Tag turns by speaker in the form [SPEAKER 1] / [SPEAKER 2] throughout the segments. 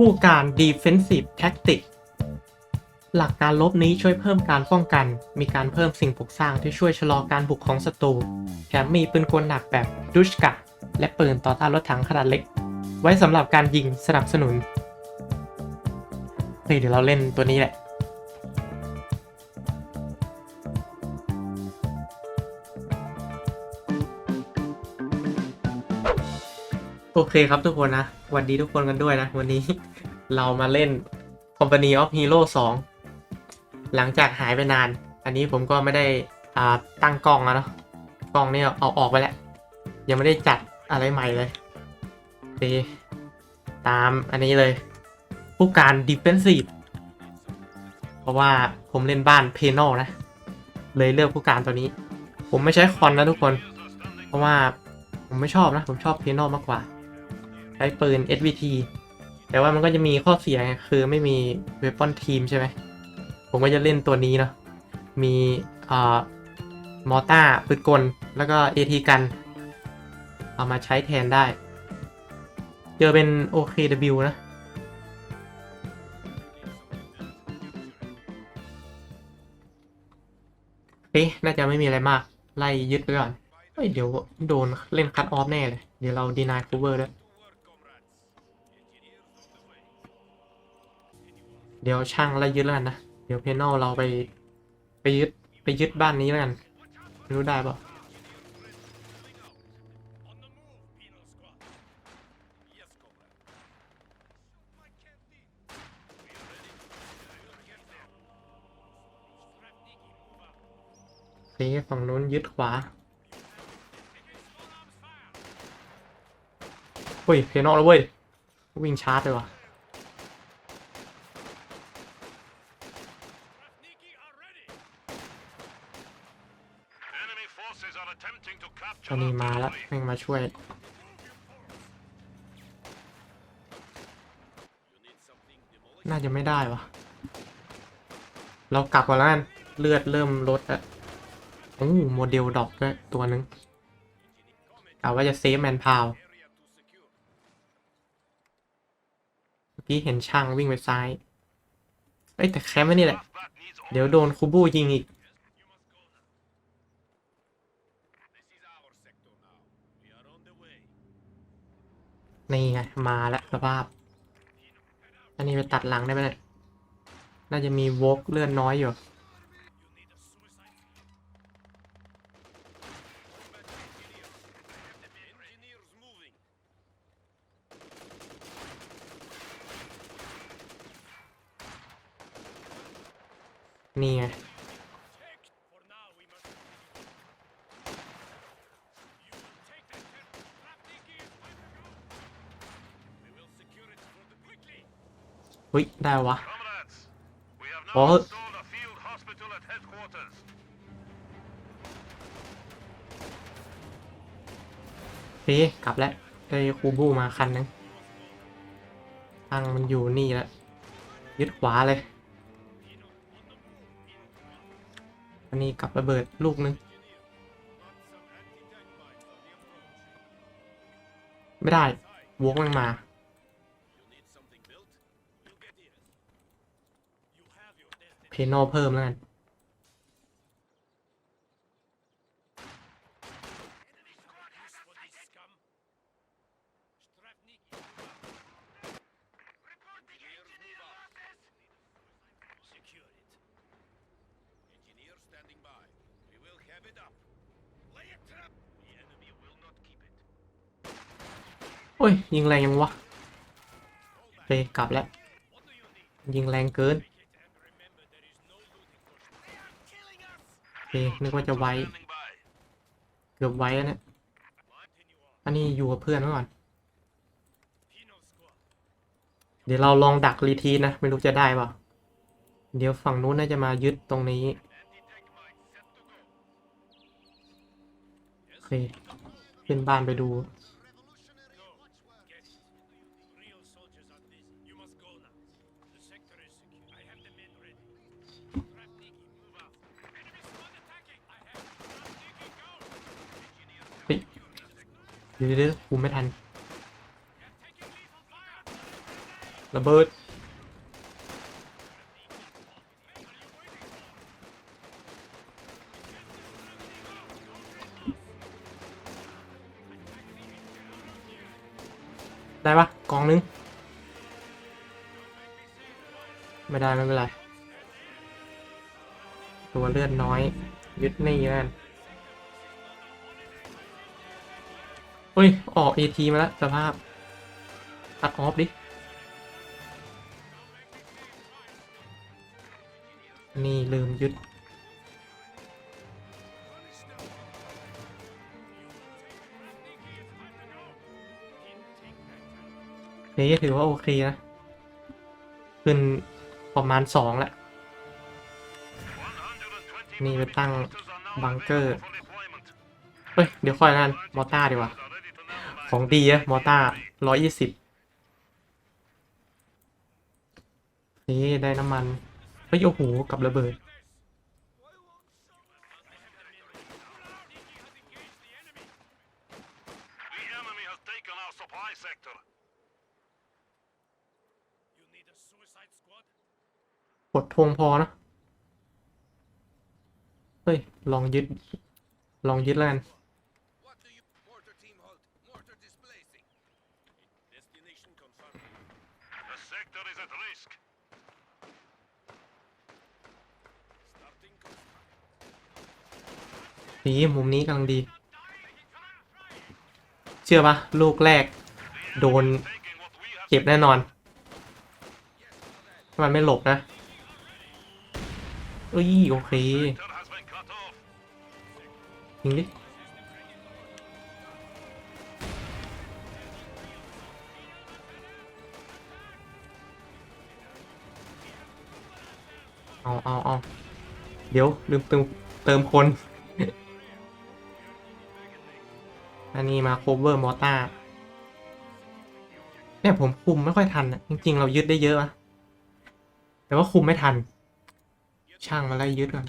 [SPEAKER 1] ผู้การ Defensive Tactic หลักการลบนี้ช่วยเพิ่มการป้องกัน มีการเพิ่มสิ่งปลูกสร้างที่ช่วยชะลอการบุกของศัตรู แถมมีปืนกลหนักแบบดุชกะ และปืนต่อต้านรถถังขนาดเล็ก ไว้สำหรับการยิงสนับสนุนเฮ้ยเดี๋ยวเราเล่นตัวนี้แหละ โอเคครับทุกคนนะวัสดีทุกคนกันด้วยนะ วันนี้เรามาเล่น Company of Hero 2 หลังจากหายไปนาน อันนี้ผมก็ไม่ได้อ่าตั้งกล้องแล้วเนาะกล้องนี่เอาออกไปแล้ว ยังไม่ได้จัดอะไรใหม่เลยโอเคตามอันนี้เลย ผู้การ Defensive เพราะว่าผมเล่นบ้านเพนอลนะ เลยเลือกผู้การตัวนี้ ผมไม่ใช้คอนนะทุกคน เพราะว่าผมไม่ชอบนะ ผมชอบเพนอลมากกว่า ใช้ปืน SVT แต่ว่ามันก็จะมีข้อเสียคือไม่มีเวปอนทีมใช่ไหม ผมก็จะเล่นตัวนี้เนาะ มีอ่ามอต้าปืนกล แล้วก็ AT กัน เอามาใช้แทนได้ เจอเป็น OKW นะ เอ๊ะ น่าจะไม่มีอะไรมาก ไล่ยึดไปก่อนเฮ้ยเดี๋ยวโดนเล่นคัตออฟแน่เลย เดี๋ยวเราดีนายคูเวอร์ด้วย เดี๋ยวช่างไล่ยึดแล้วกันนะ เดี๋ยวเพนอลเราไปไปยึดไปยึดบ้านนี้แล้วกัน ไม่รู้ได้ปล่าโอเคฝั่งนู้นยึดขวาเฮ้ยเพนอลแล้วเว้ย วิ่งชาร์จเลยว่ะ
[SPEAKER 2] attempting to
[SPEAKER 1] ต
[SPEAKER 2] capture
[SPEAKER 1] อนนี้มาแล้วแม่งมาช่วย น่าจะไม่ได้วะเรากลับก่อนแล้วกันเลือดเริ่มลดแล้วโอ้โมเดลดอปด้วยตัวหนึ่งกะว่าจะเซฟแมนพาวเมื่อกี้เห็นช่างวิ่งไปซ้ายเอ้แต่แคมป์นี่แหละ เดี๋ยวโดนคูบูยิงอีก นี่ไง มาแล้วสภาพ อันนี้ไปตัดหลังได้ไหมเนี่ยน่าจะมีวอกเลื่อดน้อยอยู่ นี่ไง ฮ้ย ได้วะ
[SPEAKER 2] Comrades, we have
[SPEAKER 1] Oh.
[SPEAKER 2] now installed a field hospital at headquarters.
[SPEAKER 1] เฮ้กลับแล้วได้คูบูมาคันนึงตั้งมันอยู่นี่แล้วยึดขวาเลย อันนี้กลับระเบิดลูกนึง ไม่ได้วกมันมา เพโนเพิ่มแล้วกันโอ้ย ยิงแรงยังวะเฟกลับแล้ว ยิงแรงเกิน นึกว่าจะไว้ เกือบไว้แล้วเนะ
[SPEAKER 2] Continue on.
[SPEAKER 1] อันนี้อยู่กับเพื่อนไว้ก่อน เดี๋ยวเราลองดักรีทีนะ ไม่รู้จะได้ปล่าเดี๋ยวฝั่งนู้นน่าจะมายึดตรงนี้โอเคขึ้นบ้านไปดู เดี๋ยวเดี๋ยวกูไม่ทัน ระเบิด ได้ปะกองนึง ไม่ได้ ไม่เป็นไร ตัวเลือดน้อย ยึดนี่นั่น เฮ้ย ออก AT มาแล้วสภาพ ตัดออฟดิ นี่ลืมยึด นี่ถือว่าโอเคนะ ขึ้นประมาณสองแล้ว นี่ไปตั้งบังเกอร์ เฮ้ย เดี๋ยวค่อยนั่นมอต้าดีกว่า ของดีอะมอต้าร้อยยี่สิบนี่ได้น้ำมันเฮ้ยโอ้โหกับระเบิด กดทวงพอนะ เฮ้ย ลองยึด ลองยึดแล้วกัน นี่มุมนี้กำลังดี เชื่อปะลูกแรก โดน เก็บแน่นอนมันไม่หลบนะเอ้ยโอเคยิงดิเอาเอาเอาเดี๋ยวลืมเติมเติมคน อันนี้มา cover มอต้าเนี่ยผมคุมไม่ค่อยทันอะจริง ๆ เรายึดได้เยอะนะแต่ว่าคุมไม่ทัน ช่างมาไล่ยึดก่อน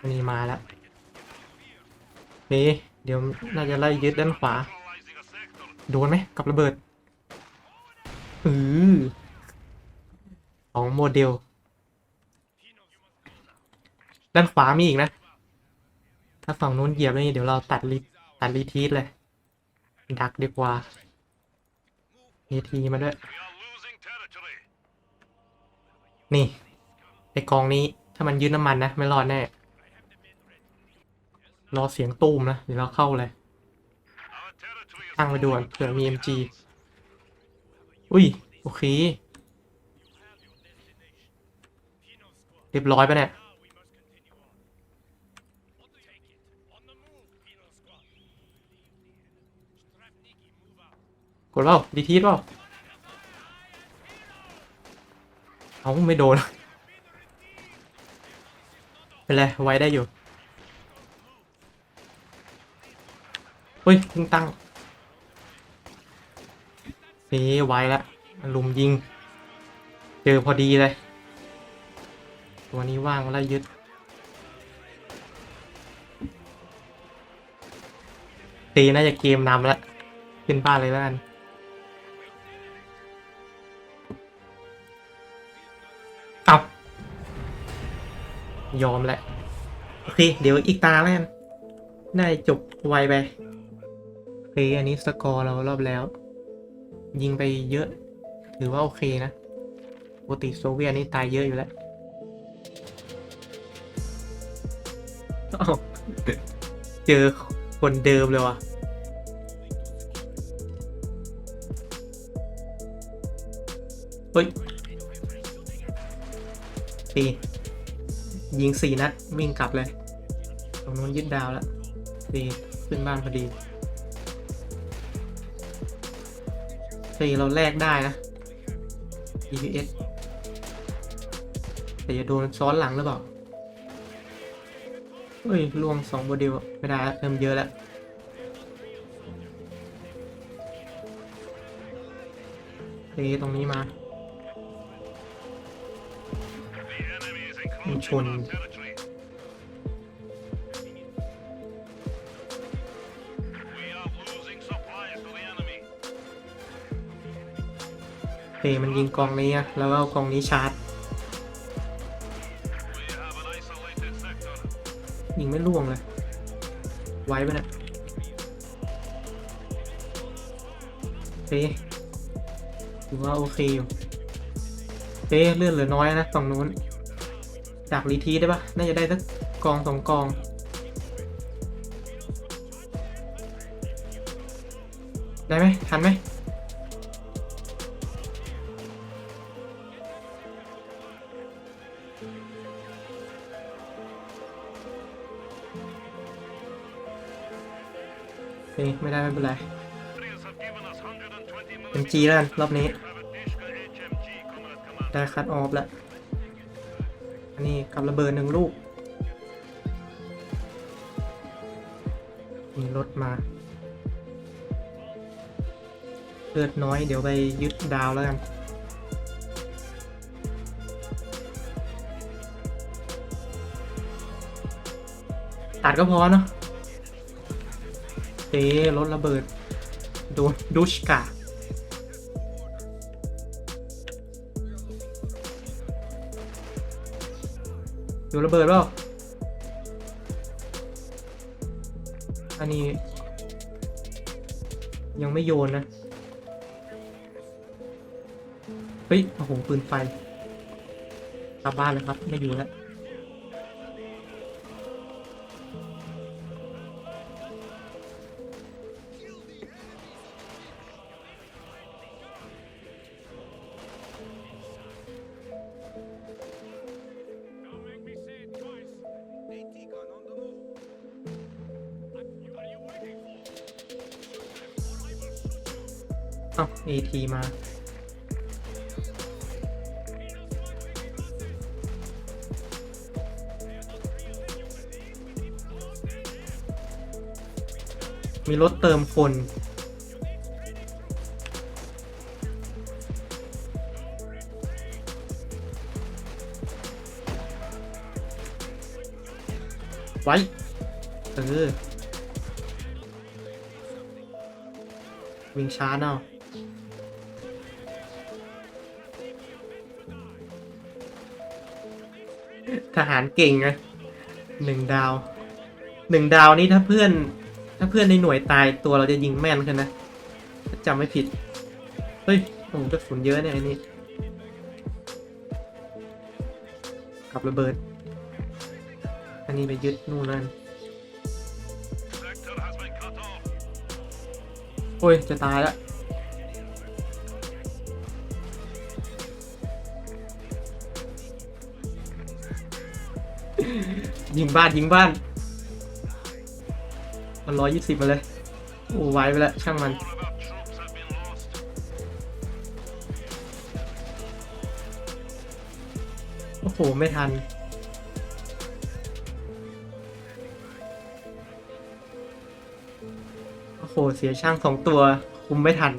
[SPEAKER 1] อันนี้มาแล้วนี่เดี๋ยวน่าจะไล่ยึดด้านขวา โดนไหมกับระเบิดอือสองโมเดล ด้านขวามีอีกนะ ถ้าฝั่งนู้นเหยียบนี่เดี๋ยวเราตัดรีตัดรีทีสเลย ดักดีกว่าเอทีมาด้วย นี่ไอกองนี้ถ้ามันยึดน้ำมันนะ ไม่รอดแน่ รอเสียงตูมนะ เดี๋ยวเราเข้าเลยตั้งไปด่วนเผื่อมี MG อุ้ย โอเค เรียบร้อยปะเนี่ย กดเปล่าดีทีสเปล่าเอาไม่โดน เป็นไร ไว้ได้อยู่ เฮ้ยเพิ่งตั้งนี่ไว้แล้วลุมยิง เจอพอดีเลย ตัวนี้ว่างแล้วยึดตีน่าจะเกมนำแล้ว ขึ้นบ้านเลยแล้วกัน ยอมแหละ โอเค เดี๋ยวอีกตาแล้วกัน ได้จบไวไป โอเค อันนี้สกอร์เรารอบแล้ว ยิงไปเยอะ ถือว่าโอเคนะปกติโซเวียตนี่ตายเยอะอยู่แล้วอ้าวเจอคนเดิมเลยว่ะเฮ้ยตี ยิงสี่นัดวิ่งกลับเลยตรงนู้นยึดดาวแล้วตีขึ้นบ้านพอดีตีเราแลกได้นะ GPS แต่จะโดนซ้อนหลังหรือเปล่าเฮ้ยรวมสองโมเดลไม่ได้เริ่มเยอะแล้วตีตรงนี้มา
[SPEAKER 3] ชน
[SPEAKER 1] เตมันยิงกองนี้แล้วเอากองนี้ชาร์จ ยิงไม่ล่วงเลย ไว้ปะเนี่ยเตถือว่าโอเคอยู่เตเลื่อนเหลือน้อยนะฝั่งนู้น จากรีทีได้ปะน่าจะได้สักกองสองกอง ได้ไหมทันไหมโอเคไม่ได้ไม่เป็นไร
[SPEAKER 3] Austrians have given us 120
[SPEAKER 1] เป็นจีแล้วรอบนี้ ได้คัดออฟแล้ว อันนี้กับระเบิดหนึ่งลูก มีรถมา เลือดน้อยเดี๋ยวไปยึดดาวแล้วกันตัดก็พอเนาะเอ๊รถระเบิดดนดุชกา อยู่ระเบิดเปล่าอันนี้ ยังไม่โยนนะ เฮ้ย โอ้โหปืนไฟกลับบ้านเลยครับ ไม่อยู่แล้ว อ้าว AT มา มีรถเติมคนไว้เออวิ่งช้าเนาะ หารเก่งนะหนึ่งดาวหนึ่งดาวนี่ถ้าเพื่อน ถ้าเพื่อนในหน่วยตายตัวเราจะยิงแม่นขึ้นนะถ้าจำไม่ผิด เฮ้ยโอ้กระสุนเยอะเนี่ยไอ้นี่กับระเบิด อันนี้ไปยึดนู่นนั่นโอ้ย จะตายแล้ว ยิงบ้านยิงบ้าน มันร้อยยี่สิบมาเลย โอ้ไวไปแล้วช่างมัน โอ้โห ไม่ทัน โอ้โห เสียช่างสองตัว คุมไม่ทัน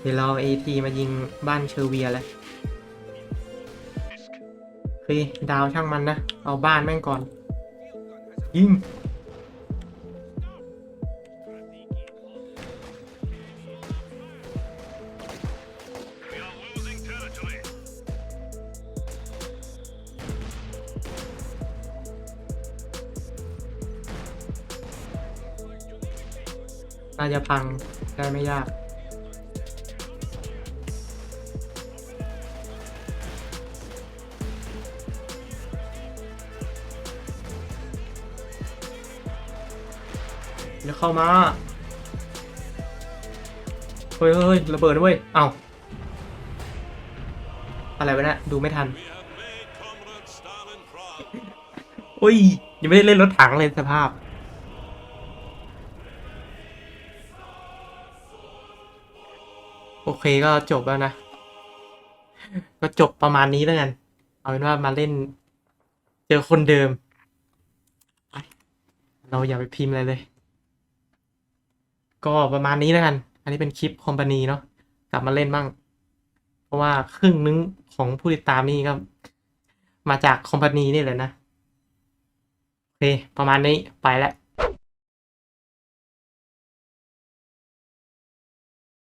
[SPEAKER 1] เดี๋ยวเราเอทีมายิงบ้านเชอร์เวียเลย เฮ้ยดาวช่างมันนะ เอาบ้านแม่งก่อน ยิง น่าจะพังได้ไม่ยาก เดี๋ยวเข้ามา เฮ้ยเฮ้ยระเบิดด้วยเอ้า อะไรวะเนี่ยดูไม่ทัน
[SPEAKER 3] We have made Comrade Stalingrad.
[SPEAKER 1] อุ้ย ยังไม่ได้เล่นรถถังเลยสภาพ โอเคก็จบแล้วนะ ก็จบประมาณนี้แล้วกัน เอาเป็นว่ามาเล่น เจอคนเดิม เราอย่าไปพิมพ์อะไรเลย ก็ประมาณนี้แล้วกัน อันนี้เป็นคลิปคอมพานีเนาะกลับมาเล่นบ้าง เพราะว่าครึ่งนึงของผู้ติดตามนี่ก็มาจากคอมพานีนี่แหละนะ โอเค ประมาณนี้ไปแล้ว